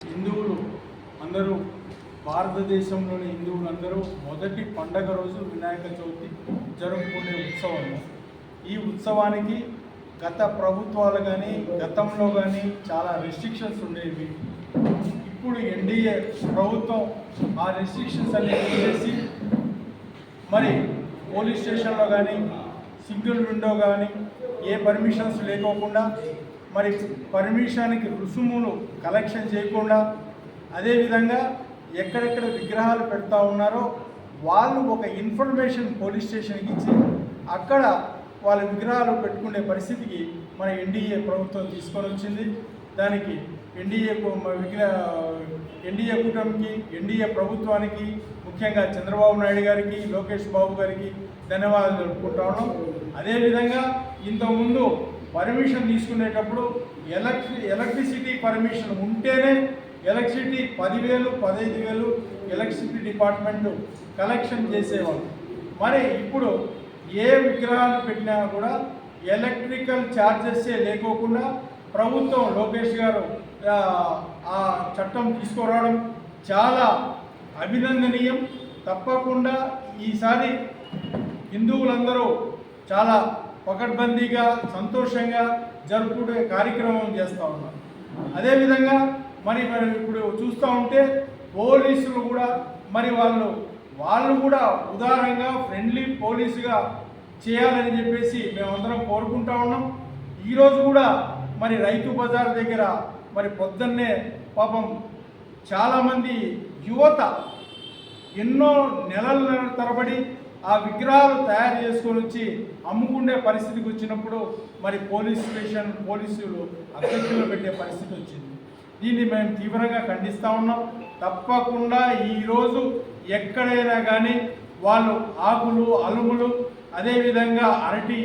హిందువులు అందరూ భారతదేశంలోని హిందువులు అందరూ మొదటి పండగ రోజు వినాయక చవితి జరుపుకునే ఉత్సవము ఈ ఉత్సవానికి గత ప్రభుత్వాలు కానీ గతంలో కానీ చాలా రెస్ట్రిక్షన్స్ ఉండేవి. ఇప్పుడు ఎన్డీఏ ప్రభుత్వం ఆ రెస్ట్రిక్షన్స్ అన్ని చేసి మరి పోలీస్ స్టేషన్లో కానీ సింగిల్ విండో కానీ ఏ పర్మిషన్స్ లేకోకుండా మరి పర్మిషన్కి రుసుములు కలెక్షన్ చేయకుండా అదేవిధంగా ఎక్కడెక్కడ విగ్రహాలు పెడతా ఉన్నారో వాళ్ళు ఒక ఇన్ఫర్మేషన్ పోలీస్ స్టేషన్కి ఇచ్చి అక్కడ వాళ్ళ విగ్రహాలు పెట్టుకునే పరిస్థితికి మన ఎన్డీఏ ప్రభుత్వం తీసుకొని వచ్చింది. దానికి ఎన్డీఏ విగ్రహ ఎన్డీఏ కూటమికి ఎన్డీఏ ప్రభుత్వానికి ముఖ్యంగా చంద్రబాబు నాయుడు గారికి లోకేష్ బాబు గారికి ధన్యవాదాలు జరుపుకుంటా ఉన్నాం. అదేవిధంగా ఇంతకుముందు పర్మిషన్ తీసుకునేటప్పుడు ఎలక్ట్రి ఎలక్ట్రిసిటీ పర్మిషన్ ఉంటేనే ఎలక్ట్రిసిటీ పదివేలు పదహైదు వేలు ఎలక్ట్రిసిటీ డిపార్ట్మెంట్ కలెక్షన్ చేసేవాళ్ళు. మరి ఇప్పుడు ఏ విగ్రహాలు పెట్టినా కూడా ఎలక్ట్రికల్ ఛార్జెసే లేకోకుండా ప్రభుత్వం లోకేష్ గారు ఆ, ఆ చట్టం తీసుకురావడం చాలా అభినందనీయం. తప్పకుండా ఈసారి హిందువులందరూ చాలా పకడ్బందీగా సంతోషంగా జరుపుకునే కార్యక్రమం చేస్తూ ఉన్నారు అదేవిధంగా మరి మరి ఇప్పుడు చూస్తూ ఉంటే పోలీసులు కూడా మరి వాళ్ళు వాళ్ళు కూడా ఉదారంగా ఫ్రెండ్లీ పోలీసుగా చేయాలని చెప్పేసి మేమందరం కోరుకుంటా ఉన్నాం. ఈరోజు కూడా మరి రైతు బజార్ దగ్గర మరి పొద్దున్నే పాపం చాలామంది యువత ఎన్నో నెలల తరబడి ఆ విగ్రహాలు తయారు చేసుకొని వచ్చి అమ్ముకునే పరిస్థితికి వచ్చినప్పుడు మరి పోలీస్ స్టేషన్ పోలీసులు అధ్యక్షులు పెట్టే పరిస్థితి వచ్చింది. దీన్ని మేము తీవ్రంగా ఖండిస్తూ ఉన్నాం. తప్పకుండా ఈరోజు ఎక్కడైనా కానీ వాళ్ళు ఆకులు అలుములు అదేవిధంగా అరటి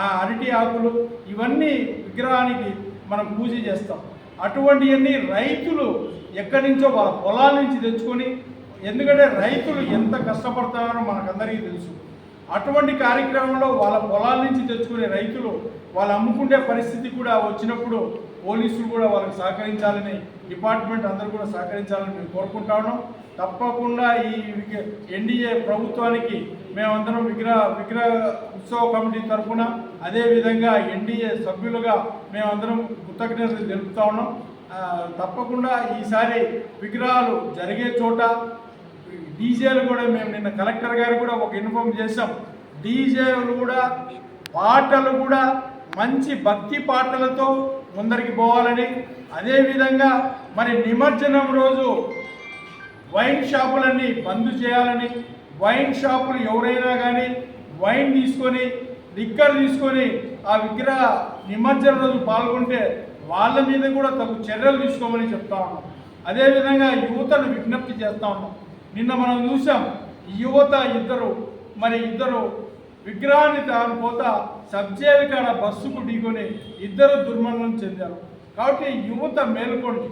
ఆ అరటి ఆకులు ఇవన్నీ విగ్రహానికి మనం పూజ చేస్తాం. అటువంటివన్నీ రైతులు ఎక్కడి నుంచో వాళ్ళ పొలాల నుంచి తెచ్చుకొని ఎందుకంటే రైతులు ఎంత కష్టపడతారో మనకందరికీ తెలుసు. అటువంటి కార్యక్రమంలో వాళ్ళ పొలాల నుంచి తెచ్చుకునే రైతులు వాళ్ళు అమ్ముకునే పరిస్థితి కూడా వచ్చినప్పుడు పోలీసులు కూడా వాళ్ళకి సహకరించాలని డిపార్ట్మెంట్ అందరూ కూడా సహకరించాలని మేము కోరుకుంటా ఉన్నాం. తప్పకుండా ఈ ఎన్డీఏ ప్రభుత్వానికి మేమందరం విగ్రహ విగ్రహ ఉత్సవ కమిటీ తరఫున అదేవిధంగా ఎన్డీఏ సభ్యులుగా మేమందరం కృతజ్ఞతలు తెలుపుతా ఉన్నాం. తప్పకుండా ఈసారి విగ్రహాలు జరిగే చోట డీజేలు కూడా మేము నిన్న కలెక్టర్ గారు కూడా ఒక ఇన్ఫార్మ్ చేసాం డీజేలు కూడా పాటలు కూడా మంచి భక్తి పాటలతో ముందరికి పోవాలని. అదేవిధంగా మరి నిమజ్జనం రోజు వైన్ షాపులన్నీ బంద్ చేయాలని వైన్ షాపులు ఎవరైనా కానీ వైన్ తీసుకొని లిక్కర్ తీసుకొని ఆ విగ్రహ నిమజ్జనం రోజు పాల్గొంటే వాళ్ళ మీద కూడా తగు చర్యలు తీసుకోమని చెప్తా ఉన్నాం. అదేవిధంగా యువతను విజ్ఞప్తి చేస్తా ఉన్నాం. నిన్న మనం చూసాం యువత ఇద్దరు మరి ఇద్దరు విగ్రహాన్ని తాను పోతా కాడ బస్సుకు ఢీకొని ఇద్దరు దుర్మరణం చెందారు. కాబట్టి యువత మేల్కొండి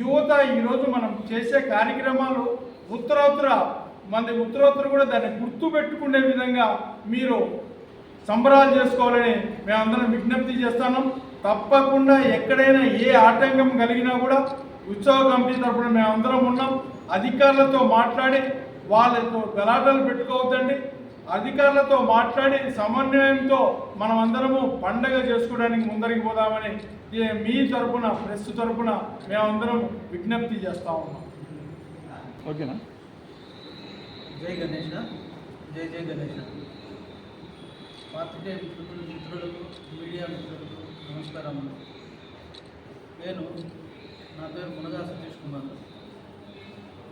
యువత ఈరోజు మనం చేసే కార్యక్రమాలు ఉత్తరోత్తర మన ఉత్తరోత్తర కూడా దాన్ని గుర్తుపెట్టుకునే విధంగా మీరు సంబరాలు చేసుకోవాలని మేమందరం విజ్ఞప్తి చేస్తాను తప్పకుండా ఎక్కడైనా ఏ ఆటంకం కలిగినా కూడా ఉత్సవ కమిటీ తరఫున మేమందరం ఉన్నాం. అధికారులతో మాట్లాడి వాళ్ళతో గలాటలు పెట్టుకోవద్దండి. అధికారులతో మాట్లాడి సమన్వయంతో మనం అందరము పండగ చేసుకోవడానికి ముందరికి పోదామని మీ తరపున ప్రెస్ తరపున మేమందరం విజ్ఞప్తి చేస్తా ఉన్నాం. ఓకేనా? జై గణేష జై జై గణేష పాత్రికేయ మిత్రులు మిత్రులకు మీడియా మిత్రులకు నమస్కారం నేను నా పేరు మునగా సతీష్ కుమార్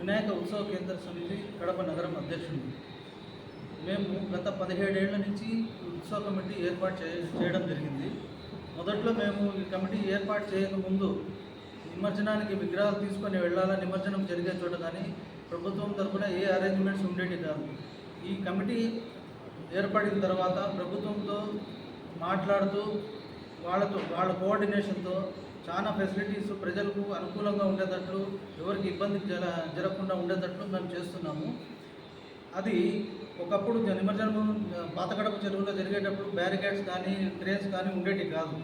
వినాయక ఉత్సవ కేంద్ర సమితి కడప నగరం అధ్యక్షుడు మేము గత పదిహేడేళ్ళ నుంచి ఉత్సవ కమిటీ ఏర్పాటు చే చేయడం జరిగింది. మొదట్లో మేము ఈ కమిటీ ఏర్పాటు చేయక ముందు నిమజ్జనానికి విగ్రహాలు తీసుకొని వెళ్ళాలా నిమజ్జనం జరిగే చోట కానీ ప్రభుత్వం తరఫున ఏ అరేంజ్మెంట్స్ ఉండేవి కాదు. ఈ కమిటీ ఏర్పడిన తర్వాత ప్రభుత్వంతో మాట్లాడుతూ వాళ్ళతో వాళ్ళ కోఆర్డినేషన్తో చాలా ఫెసిలిటీస్ ప్రజలకు అనుకూలంగా ఉండేటట్లు ఎవరికి ఇబ్బంది జర జరగకుండా ఉండేటట్లు మేము చేస్తున్నాము. అది ఒకప్పుడు నిమజ్జనం పాతకడప చెరువులో జరిగేటప్పుడు బ్యారికేడ్స్ కానీ క్రేన్స్ కానీ ఉండేవి కాదు.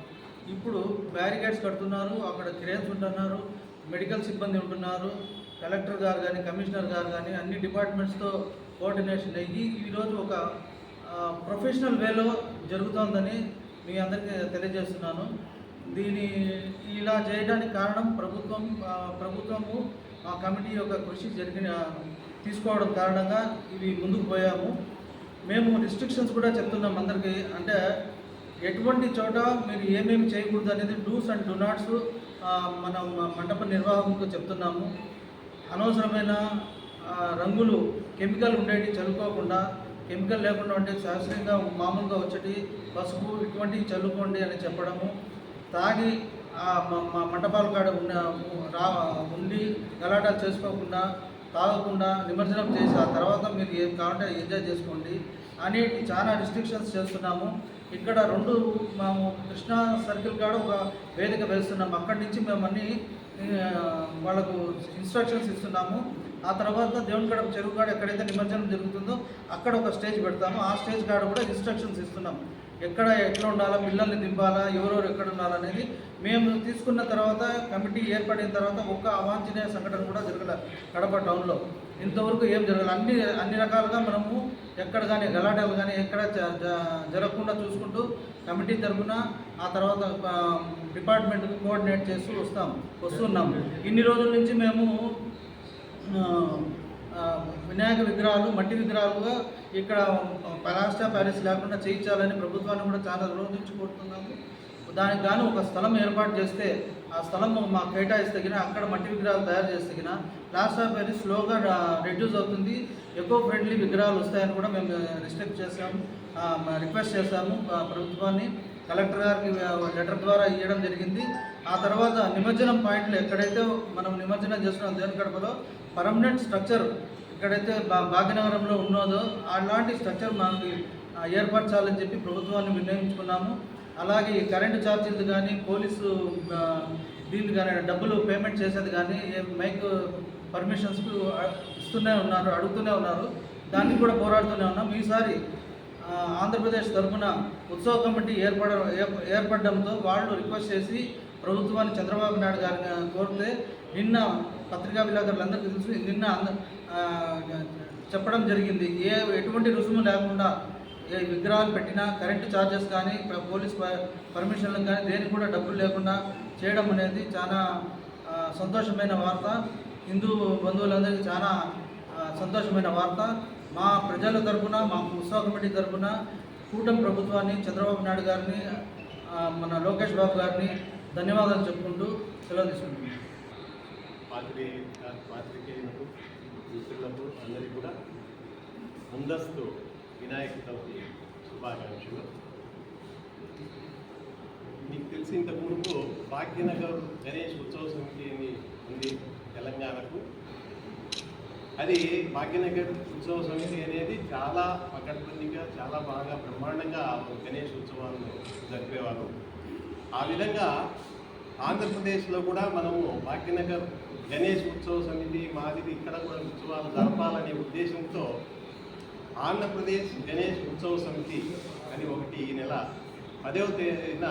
ఇప్పుడు బ్యారికేడ్స్ కడుతున్నారు అక్కడ క్రేన్స్ ఉంటున్నారు మెడికల్ సిబ్బంది ఉంటున్నారు కలెక్టర్ గారు కానీ కమిషనర్ గారు కానీ అన్ని డిపార్ట్మెంట్స్తో కోఆర్డినేషన్ అయ్యి ఈరోజు ఒక ప్రొఫెషనల్ వేలో జరుగుతోందని మీ అందరికీ తెలియజేస్తున్నాను. దీని ఇలా చేయడానికి కారణం ప్రభుత్వం ప్రభుత్వము ఆ కమిటీ యొక్క కృషి జరిగిన తీసుకోవడం కారణంగా ఇవి ముందుకు పోయాము. మేము రిస్ట్రిక్షన్స్ కూడా చెప్తున్నాం అందరికీ. అంటే ఎటువంటి చోట మీరు ఏమేమి చేయకూడదు అనేది డూస్ అండ్ డు నాట్స్ మనం మండప నిర్వాహకులకు చెప్తున్నాము. అనవసరమైన రంగులు కెమికల్ ఉండేవి చల్లుకోకుండా కెమికల్ లేకుండా ఉంటే శాస్త్రీయంగా మామూలుగా వచ్చేటి పసుపు ఇటువంటివి చల్లుకోండి అని చెప్పడము. తాగి మా మంటపాల కాడ ఉన్న రా ఉండి గలాటాలు చేసుకోకుండా తాగకుండా నిమజ్జనం చేసి ఆ తర్వాత మీరు ఏం కావాలంటే ఎంజాయ్ చేసుకోండి అనేటి చాలా రిస్ట్రిక్షన్స్ చేస్తున్నాము. ఇక్కడ రెండు మేము కృష్ణా సర్కిల్ కాడ ఒక వేదిక వేస్తున్నాము. అక్కడి నుంచి మేము అన్ని వాళ్ళకు ఇన్స్ట్రక్షన్స్ ఇస్తున్నాము. ఆ తర్వాత దేవుని కాడ చెరువు కాడ ఎక్కడైతే నిమజ్జనం జరుగుతుందో అక్కడ ఒక స్టేజ్ పెడతాము. ఆ స్టేజ్ కాడ కూడా ఇన్స్ట్రక్షన్స్ ఇస్తున్నాం ఎక్కడ ఎట్లా ఉండాలా పిల్లల్ని దింపాలా ఎవరెవరు ఎక్కడ ఉండాలనేది మేము తీసుకున్న తర్వాత కమిటీ ఏర్పడిన తర్వాత ఒక్క అవాంఛనీయ సంఘటన కూడా జరగలే కడప టౌన్లో. ఇంతవరకు ఏం జరగలేదు అన్ని అన్ని రకాలుగా మనము ఎక్కడ కానీ గలాటాలు కానీ ఎక్కడ జ- జరగకుండా చూసుకుంటూ కమిటీ తరఫున ఆ తర్వాత డిపార్ట్మెంట్కు డిపార్ట్మెంట్కి కోఆర్డినేట్ చేస్తూ వస్తాం వస్తున్నాం. ఇన్ని రోజుల నుంచి మేము వినాయక విగ్రహాలు మట్టి విగ్రహాలుగా ఇక్కడ పలాస్టా ప్యాలెస్ లేకుండా చేయించాలని ప్రభుత్వాన్ని కూడా చాలా రోజు కోరుతున్నాము. దానికి గాను ఒక స్థలం ఏర్పాటు చేస్తే ఆ స్థలం మాకు కేటాయిస్తగిన అక్కడ మట్టి విగ్రహాలు తయారు చేస్తగిన తగిన ఆఫ్ ప్యారిస్ స్లోగా రెడ్యూస్ అవుతుంది. ఎకో ఫ్రెండ్లీ విగ్రహాలు వస్తాయని కూడా మేము రిస్ట్రిక్ట్ చేసాము రిక్వెస్ట్ చేశాము ప్రభుత్వాన్ని. కలెక్టర్ గారికి లెటర్ ద్వారా ఇవ్వడం జరిగింది. ఆ తర్వాత నిమజ్జనం పాయింట్లు ఎక్కడైతే మనం నిమజ్జనం చేస్తున్నాం దేవుని గడపలో పర్మనెంట్ స్ట్రక్చర్ ఎక్కడైతే బా భాగ్యనగరంలో ఉన్నదో అలాంటి స్ట్రక్చర్ మనకి ఏర్పరచాలని చెప్పి ప్రభుత్వాన్ని నిర్ణయించుకున్నాము అలాగే కరెంటు ఛార్జీలు కానీ పోలీసు ఆ, దీన్ని కానీ డబ్బులు పేమెంట్ చేసేది కానీ మైక్ పర్మిషన్స్కు ఇస్తూనే ఉన్నారు అడుగుతూనే ఉన్నారు. దాన్ని కూడా పోరాడుతూనే ఉన్నాం. ఈసారి ఆంధ్రప్రదేశ్ తరఫున ఉత్సవ కమిటీ ఏర్పడ ఏర్ప- ఏర్పడడంతో వాళ్ళు రిక్వెస్ట్ చేసి ప్రభుత్వాన్ని చంద్రబాబు నాయుడు గారిని కోరితే నిన్న పత్రికా విలేకరులందరికీ తెలుసు నిన్న అంద- చెప్పడం జరిగింది. ఏ ఎటువంటి రుసుము లేకుండా ఏ విగ్రహాలు పెట్టినా కరెంటు ఛార్జెస్ కానీ పోలీస్ ప- కానీ దేనికి కూడా డబ్బులు లేకుండా చేయడం అనేది చాలా సంతోషమైన వార్త. హిందూ బంధువులందరికీ చాలా సంతోషమైన వార్త. మా ప్రజల తరపున మా ఉత్సవ కమిటీ తరపున కూటమి ప్రభుత్వాన్ని చంద్రబాబు నాయుడు గారిని మన లోకేష్ బాబు గారిని ధన్యవాదాలు చెప్పుకుంటూ సెలవు తీసుకుంటున్నాను పాత్రికే పాత్రికేయులకు మిత్రులకు అందరికీ కూడా ముందస్తు వినాయక చవితి శుభాకాంక్షలు. మీకు తెలిసి ఇంతకు మునుపు భాగ్యనగర్ గణేష్ ఉత్సవ సమితి అని ఉంది తెలంగాణకు. అది భాగ్యనగర్ ఉత్సవ సమితి అనేది చాలా పకడ్బందీగా చాలా బాగా బ్రహ్మాండంగా గణేష్ ఉత్సవాలను జరిపేవారు. ఆ విధంగా ఆంధ్రప్రదేశ్లో కూడా మనము భాగ్యనగర్ గణేష్ ఉత్సవ సమితి మాదిరి ఇక్కడ కూడా ఉత్సవాలు జరపాలనే ఉద్దేశంతో ఆంధ్రప్రదేశ్ గణేష్ ఉత్సవ సమితి అని ఒకటి ఈ నెల పదవ తేదీన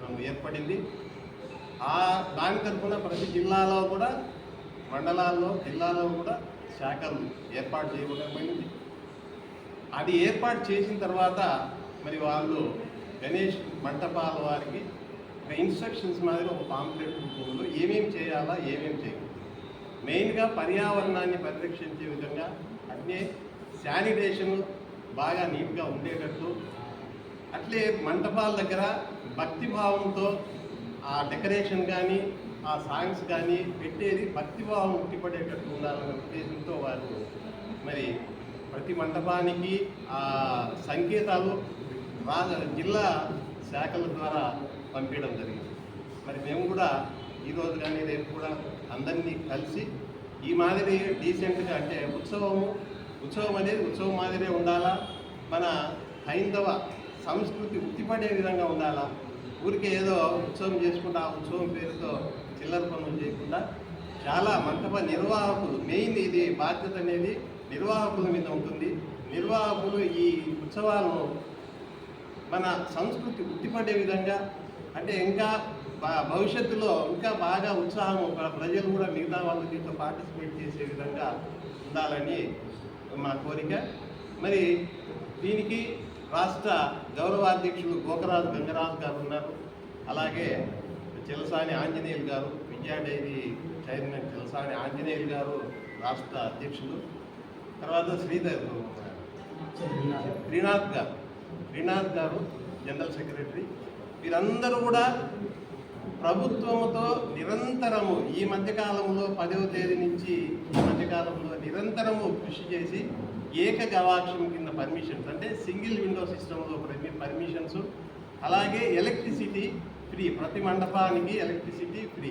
మనం ఏర్పడింది. ఆ దాని తరఫున ప్రతి జిల్లాలో కూడా మండలాల్లో జిల్లాలో కూడా శాఖలు ఏర్పాటు చేయబడమైనది అది ఏర్పాటు చేసిన తర్వాత మరి వాళ్ళు గణేష్ మంటపాల వారికి ఒక ఇన్స్ట్రక్షన్స్ మాదిరి ఒక పాంప్లెట్ రూపంలో ఏమేమి చేయాలా ఏమేమి చేయకూడదు. మెయిన్గా పర్యావరణాన్ని పరిరక్షించే విధంగా అట్లే శానిటేషన్ బాగా నీట్గా ఉండేటట్టు అట్లే మంటపాల దగ్గర భక్తిభావంతో ఆ డెకరేషన్ కానీ ఆ సాంగ్స్ కానీ పెట్టేది భక్తిభావం ఉట్టిపడేటట్టు ఉండాలనే ఉద్దేశంతో వారు మరి ప్రతి మంటపానికి ఆ సంకేతాలు జిల్లా శాఖల ద్వారా పంపించడం జరిగింది. మరి మేము కూడా ఈరోజు కానీ రేపు కూడా అందరినీ కలిసి ఈ మాదిరి డీసెంట్గా అంటే ఉత్సవము ఉత్సవం అనేది ఉత్సవం మాదిరే ఉండాలా? మన హైందవ సంస్కృతి ఉత్తిపడే విధంగా ఉండాలా? ఊరికే ఏదో ఉత్సవం చేసుకుంటా ఆ ఉత్సవం పేరుతో చిల్లర పనులు చేయకుండా చాలా మంటప నిర్వాహకులు మెయిన్ ఇది బాధ్యత అనేది నిర్వాహకుల మీద ఉంటుంది. నిర్వాహకులు ఈ ఉత్సవాలను మన సంస్కృతి ఉట్టిపడే విధంగా అంటే ఇంకా భవిష్యత్తులో ఇంకా బాగా ఉత్సాహం ప్రజలు కూడా మిగతా వాళ్ళు దీంట్లో పార్టిసిపేట్ చేసే విధంగా ఉండాలని మా కోరిక. మరి దీనికి రాష్ట్ర గౌరవాధ్యక్షులు గోకరాజు గంగరాజు గారు ఉన్నారు. అలాగే చిలసాని ఆంజనేయులు గారు విద్యా డైరీ చైర్మన్ చిలసాని ఆంజనేయులు గారు రాష్ట్ర అధ్యక్షులు. తర్వాత శ్రీధర్ శ్రీనాథ్ గారు శ్రీనాథ్ గారు జనరల్ సెక్రటరీ. వీరందరూ కూడా ప్రభుత్వముతో నిరంతరము ఈ మధ్యకాలంలో పదవ తేదీ నుంచి ఈ మధ్యకాలంలో నిరంతరము కృషి చేసి ఏక గవాక్షం కింద పర్మిషన్స్ అంటే సింగిల్ విండో సిస్టంలో పర్మిషన్స్ అలాగే ఎలక్ట్రిసిటీ ఫ్రీ ప్రతి మండపానికి ఎలక్ట్రిసిటీ ఫ్రీ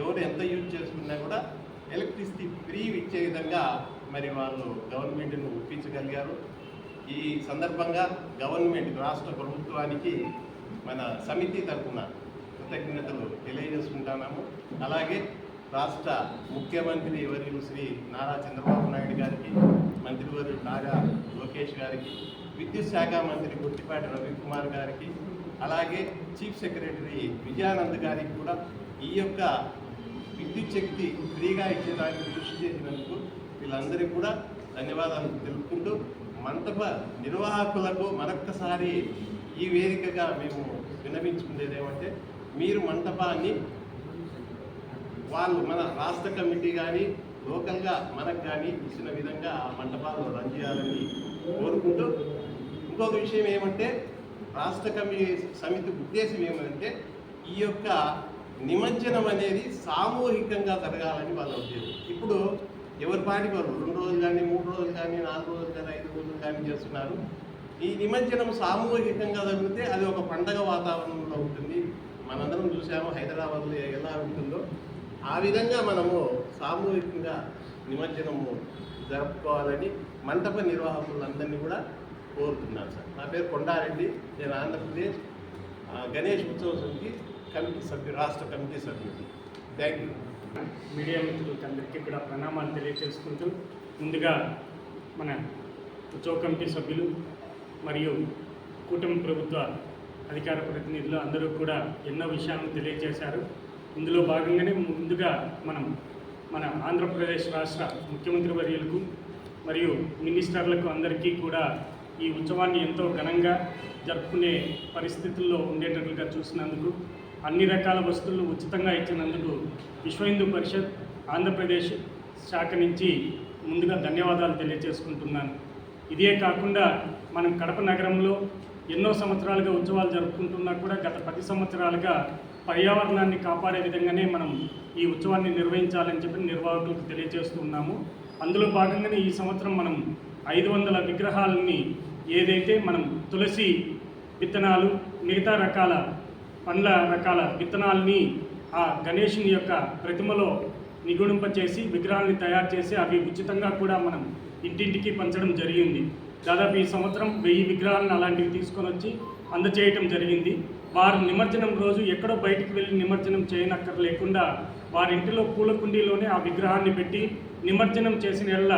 ఎవరు ఎంత యూజ్ చేసుకున్నా కూడా ఎలక్ట్రిసిటీ ఫ్రీ ఇచ్చే విధంగా మరి వాళ్ళు గవర్నమెంట్ను ఒప్పించగలిగారు. ఈ సందర్భంగా గవర్నమెంట్ రాష్ట్ర ప్రభుత్వానికి మన సమితి తరఫున కృతజ్ఞతలు తెలియజేసుకుంటున్నాము. అలాగే రాష్ట్ర ముఖ్యమంత్రి వర్యులు శ్రీ నారా చంద్రబాబు నాయుడు గారికి మంత్రివర్యులు నారా లోకేష్ గారికి విద్యుత్ శాఖ మంత్రి గుట్టిపాటి రవికుమార్ గారికి అలాగే చీఫ్ సెక్రటరీ విజయానంద్ గారికి కూడా ఈ యొక్క విద్యుత్ శక్తి ఫ్రీగా ఇచ్చేదానికి కృషి చేసినందుకు వీళ్ళందరికీ కూడా ధన్యవాదాలు తెలుపుకుంటూ మంటప నిర్వాహకులకు మరొక్కసారి ఈ వేదికగా మేము విన్నవించుకునేది ఏమంటే మీరు మంటపాన్ని వాళ్ళు మన రాష్ట్ర కమిటీ కానీ లోకల్గా మనకు కానీ ఇచ్చిన విధంగా ఆ మంటపాలను రన్ చేయాలని కోరుకుంటూ ఇంకొక విషయం ఏమంటే రాష్ట్ర కమిటీ సమితి ఉద్దేశం ఏమంటే ఈ యొక్క నిమజ్జనం అనేది సామూహికంగా జరగాలని వాళ్ళ ఉద్దేశం. ఇప్పుడు ఎవరి పాటికి వారు రెండు రోజులు కానీ మూడు రోజులు కానీ నాలుగు రోజులు కానీ ఐదు రోజులు కానీ చేస్తున్నారు. ఈ నిమజ్జనం సామూహికంగా జరిగితే అది ఒక పండగ వాతావరణంలో ఉంటుంది. మనందరం చూసాము హైదరాబాద్లో ఎలా ఉంటుందో. ఆ విధంగా మనము సామూహికంగా నిమజ్జనము జరుపుకోవాలని మంటప నిర్వాహకులందరినీ కూడా కోరుతున్నాను సార్. నా పేరు కొండారెడ్డి. నేను ఆంధ్రప్రదేశ్ గణేష్ ఉత్సవ సమితి కమిటీ సభ్యు రాష్ట్ర కమిటీ సభ్యుడు. థ్యాంక్ యూ మీడియా మిత్రులకి అందరికీ కూడా ప్రణామాలు తెలియజేసుకుంటూ ముందుగా మన ఉత్సవ కమిటీ సభ్యులు మరియు కూటమి ప్రభుత్వ అధికార ప్రతినిధులు అందరూ కూడా ఎన్నో విషయాలను తెలియజేశారు. ఇందులో భాగంగానే ముందుగా మనం మన ఆంధ్రప్రదేశ్ రాష్ట్ర ముఖ్యమంత్రి వర్యులకు మరియు మినిస్టర్లకు అందరికీ కూడా ఈ ఉత్సవాన్ని ఎంతో ఘనంగా జరుపుకునే పరిస్థితుల్లో ఉండేటట్లుగా చూసినందుకు అన్ని రకాల వస్తువులు ఉచితంగా ఇచ్చినందుకు విశ్వ హిందూ పరిషత్ ఆంధ్రప్రదేశ్ శాఖ నుంచి ముందుగా ధన్యవాదాలు తెలియజేసుకుంటున్నాను. ఇదే కాకుండా మనం కడప నగరంలో ఎన్నో సంవత్సరాలుగా ఉత్సవాలు జరుపుకుంటున్నా కూడా గత పది సంవత్సరాలుగా పర్యావరణాన్ని కాపాడే విధంగానే మనం ఈ ఉత్సవాన్ని నిర్వహించాలని చెప్పి నిర్వాహకులకు తెలియజేస్తున్నాము అందులో భాగంగానే ఈ సంవత్సరం మనం ఐదు వందల విగ్రహాలని ఏదైతే మనం తులసి విత్తనాలు మిగతా రకాల పండ్ల రకాల విత్తనాలని ఆ గణేషుని యొక్క ప్రతిమలో నిగుణింపచేసి విగ్రహాలని తయారు చేసి అవి ఉచితంగా కూడా మనం ఇంటింటికి పంచడం జరిగింది. దాదాపు ఈ సంవత్సరం వెయ్యి విగ్రహాలను అలాంటివి తీసుకొని వచ్చి అందచేయటం జరిగింది. వారు నిమజ్జనం రోజు ఎక్కడో బయటికి వెళ్ళి నిమజ్జనం చేయనక్కర లేకుండా వారి ఇంటిలో పూల కుండీలోనే ఆ విగ్రహాన్ని పెట్టి నిమజ్జనం చేసిన ఎల్ల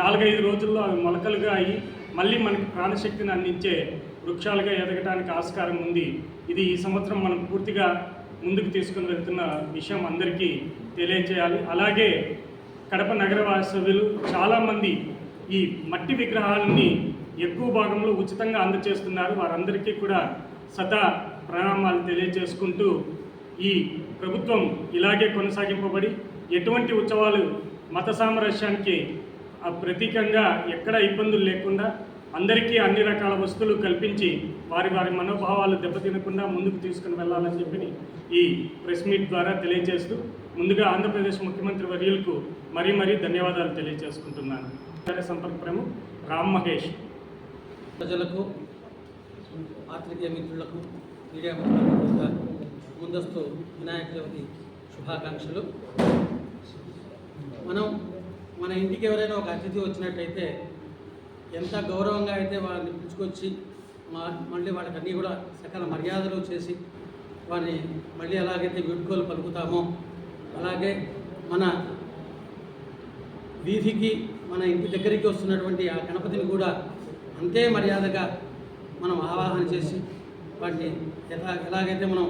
నాలుగైదు రోజుల్లో అవి మొలకలుగా అయ్యి మళ్ళీ మనకి ప్రాణశక్తిని అందించే వృక్షాలుగా ఎదగటానికి ఆస్కారం ఉంది. ఇది ఈ సంవత్సరం మనం పూర్తిగా ముందుకు తీసుకుని వెళ్తున్న విషయం అందరికీ తెలియజేయాలి. అలాగే కడప నగర వాసవ్యులు చాలామంది ఈ మట్టి విగ్రహాలని ఎక్కువ భాగంలో ఉచితంగా అందజేస్తున్నారు వారందరికీ కూడా సదా ప్రణామాలు తెలియజేసుకుంటూ ఈ ప్రభుత్వం ఇలాగే కొనసాగింపబడి ఎటువంటి ఉత్సవాలు మత సామరస్యానికి ప్రతీకంగా ఎక్కడ ఇబ్బందులు లేకుండా అందరికీ అన్ని రకాల వస్తువులు కల్పించి వారి వారి మనోభావాలు దెబ్బతినకుండా ముందుకు తీసుకుని వెళ్ళాలని చెప్పి ఈ ప్రెస్ మీట్ ద్వారా తెలియజేస్తూ ముందుగా ఆంధ్రప్రదేశ్ ముఖ్యమంత్రి వర్యులకు మరీ మరీ ధన్యవాదాలు తెలియజేసుకుంటున్నాను. సంపర్క ప్రముఖ్ రామ్ మహేష్. ప్రజలకు పాత్రికేయ మిత్రులకు మీడియా ముందస్తు వినాయక చవితి శుభాకాంక్షలు. మనం మన ఇంటికి ఎవరైనా ఒక అతిథి వచ్చినట్టయితే ఎంత గౌరవంగా అయితే వారిని పిలుచుకొచ్చి మా మళ్ళీ వాళ్ళకి అన్నీ కూడా సకల మర్యాదలు చేసి వారిని మళ్ళీ ఎలాగైతే వీడ్కోలు పలుకుతామో అలాగే మన వీధికి మన ఇంటి దగ్గరికి వస్తున్నటువంటి ఆ గణపతిని కూడా అంతే మర్యాదగా మనం ఆవాహన చేసి వాటిని ఎలా ఎలాగైతే మనం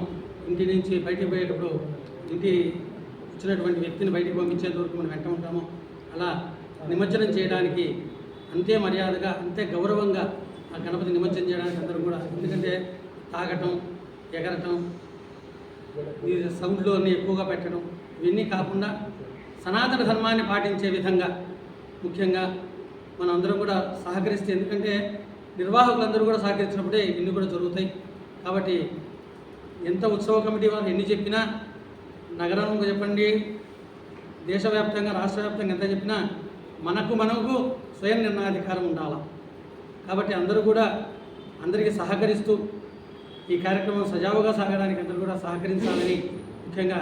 ఇంటి నుంచి బయటికి పోయేటప్పుడు ఇంటి వచ్చినటువంటి వ్యక్తిని బయటికి పంపించేంత వరకు మనం వెంట ఉంటామో అలా నిమజ్జనం చేయడానికి అంతే మర్యాదగా అంతే గౌరవంగా ఆ గణపతి నిమజ్జనం చేయడానికి అందరూ కూడా ఎందుకంటే తాగటం ఎగరటం ఈ అన్నీ ఎక్కువగా పెట్టడం ఇవన్నీ కాకుండా సనాతన ధర్మాన్ని పాటించే విధంగా ముఖ్యంగా మనం అందరం కూడా సహకరిస్తే ఎందుకంటే నిర్వాహకులందరూ కూడా సహకరించినప్పుడే ఇన్ని కూడా జరుగుతాయి. కాబట్టి ఎంత ఉత్సవ కమిటీ వారు ఎన్ని చెప్పినా నగరం చెప్పండి దేశవ్యాప్తంగా రాష్ట్ర వ్యాప్తంగా ఎంత చెప్పినా మనకు మనకు స్వయం నిర్ణయాధికారం ఉండాలి. కాబట్టి అందరూ కూడా అందరికీ సహకరిస్తూ ఈ కార్యక్రమం సజావుగా సాగడానికి అందరూ కూడా సహకరించాలని ముఖ్యంగా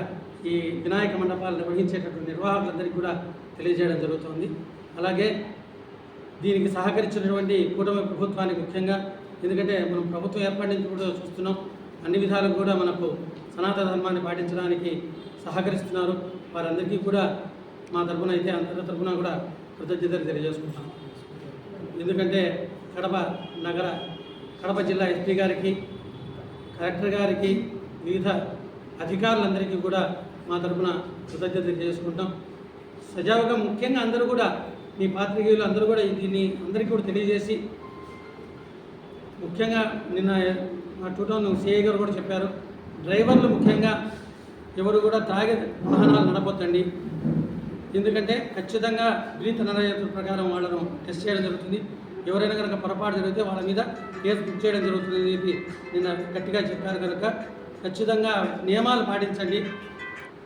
ఈ వినాయక మండపాలు నిర్వహించేటటువంటి నిర్వాహకులందరికీ కూడా తెలియజేయడం జరుగుతుంది. అలాగే దీనికి సహకరించినటువంటి కూటమి ప్రభుత్వానికి ముఖ్యంగా ఎందుకంటే మనం ప్రభుత్వం ఏర్పాటు కూడా చూస్తున్నాం. అన్ని విధాలు కూడా మనకు సనాతన ధర్మాన్ని పాటించడానికి సహకరిస్తున్నారు. వారందరికీ కూడా మా తరఫున అయితే అందరి తరఫున కూడా కృతజ్ఞతలు తెలియజేసుకుంటాం ఎందుకంటే కడప నగర కడప జిల్లా ఎస్పీ గారికి కలెక్టర్ గారికి వివిధ అధికారులందరికీ కూడా మా తరఫున కృతజ్ఞతలు చేసుకుంటాం సజావుగా ముఖ్యంగా అందరూ కూడా మీ పాత్రికేయులు అందరూ కూడా దీన్ని అందరికీ కూడా తెలియజేసి ముఖ్యంగా నిన్న మా టూ థౌసండ్ సిఐ గారు కూడా చెప్పారు డ్రైవర్లు ముఖ్యంగా ఎవరు కూడా తాగే వాహనాలు నడపొద్దండి. ఎందుకంటే ఖచ్చితంగా బ్రీత్ నరయత్న ప్రకారం వాళ్ళను టెస్ట్ చేయడం జరుగుతుంది. ఎవరైనా కనుక పొరపాటు జరిగితే వాళ్ళ మీద కేసు బుక్ చేయడం జరుగుతుంది అని చెప్పి నిన్న గట్టిగా చెప్పారు కనుక ఖచ్చితంగా నియమాలు పాటించండి.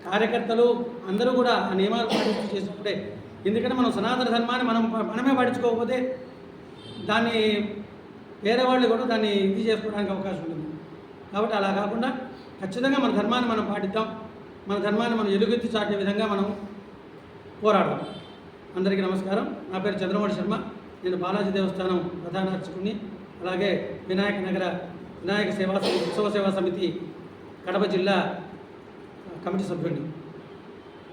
కార్యకర్తలు అందరూ కూడా ఆ నియమాలు పాటించి చేసినప్పుడే ఎందుకంటే మనం సనాతన ధర్మాన్ని మనం మనమే పాటించుకోకపోతే దాన్ని వేరే వాళ్ళు కూడా దాన్ని ఇది చేసుకోవడానికి అవకాశం ఉంటుంది. కాబట్టి అలా కాకుండా ఖచ్చితంగా మన ధర్మాన్ని మనం పాటిద్దాం. మన ధర్మాన్ని మనం ఎలుగెత్తి చాటే విధంగా మనం పోరాడదాం. అందరికీ నమస్కారం. నా పేరు చంద్రమౌళి శర్మ. నేను బాలాజీ దేవస్థానం ప్రధాన అర్చకుని అలాగే వినాయక నగర వినాయక సేవా ఉత్సవ సేవా సమితి కడప జిల్లా కమిటీ సభ్యుడిని